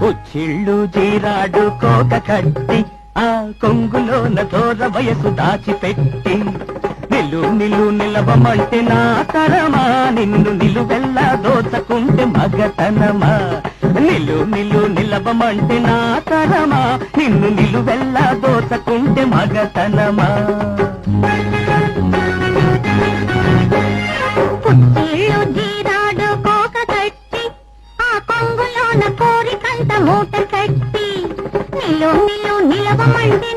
కుచ్చిళ్ళు జీరాడు కోక కట్టి ఆ కొంగులోన దూర వయసు దాచిపెట్టి. నిలు నిలు నిలవమంటే నా తరమా నిన్ను నిలువెల్లా దోచకుంటే మగతనమా. నిలు నిలు నిలవమంటే నా తరమా నిన్ను నిలువెల్లా దోచకుంటే మగతనమా. మూట కట్టి నిలు నిలు నిలవమంటే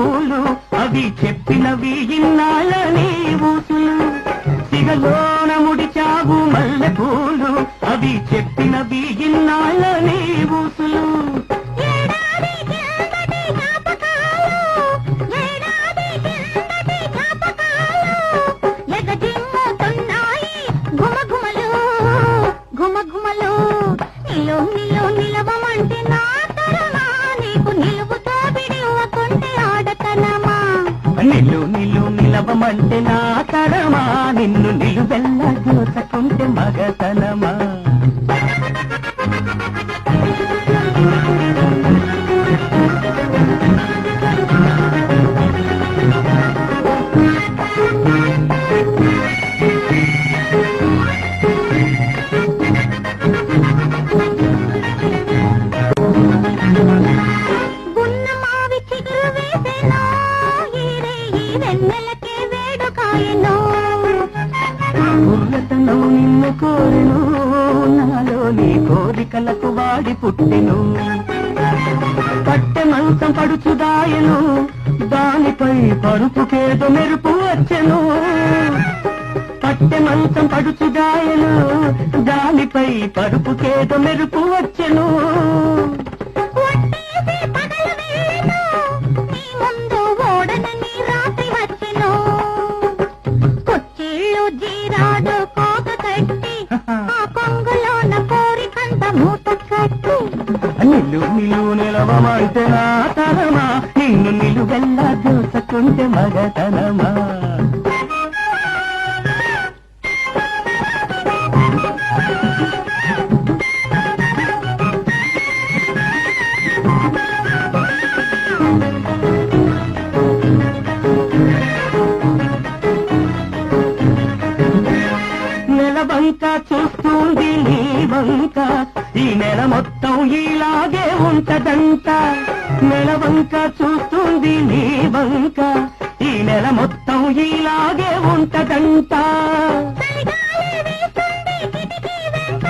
మల్లె పూలు అవి చెప్పినవి ఇన్నాళ్ళ నీ ఊసులు. సిగలో నిలు నిలు నిలవమంటే నా తరమా. నిన్ను నిలువెల్ల చూసుకుంటే మగతనమా. వెన్నెలకే నిన్ను కోరెను నాలో నీ కోరికలకు వాడి పుట్టెను. పట్టె మంచం పడుచుదాయను దానిపై పరుపుకేదో మెరుపు వచ్చెను. పట్టె మంచం పడుచుదాయను దానిపై పరుపుకేదో మెరుపు వచ్చెను. నిలు నిలు నిలవమంటే నా తనమా? నిన్ను నిలువెల్లా చూసుకుంటే మగతనమా? వంక చూస్తుంది నీ వంక ఈ నెల మొత్తం ఇలాగే ఉంటదంట. నెల వంక చూస్తుంది నీ వంక. ఈ నెల మొత్తం ఇలాగే ఉంటదంట. వీస్తుంది కిటికీ వెంట.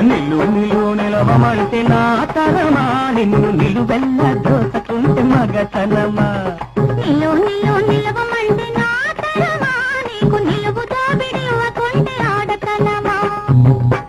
నిన్ను నిలు నిలవమంటే నా తరమా. నిన్ను నిలువెల్ల దోసకుంటే మగతనమా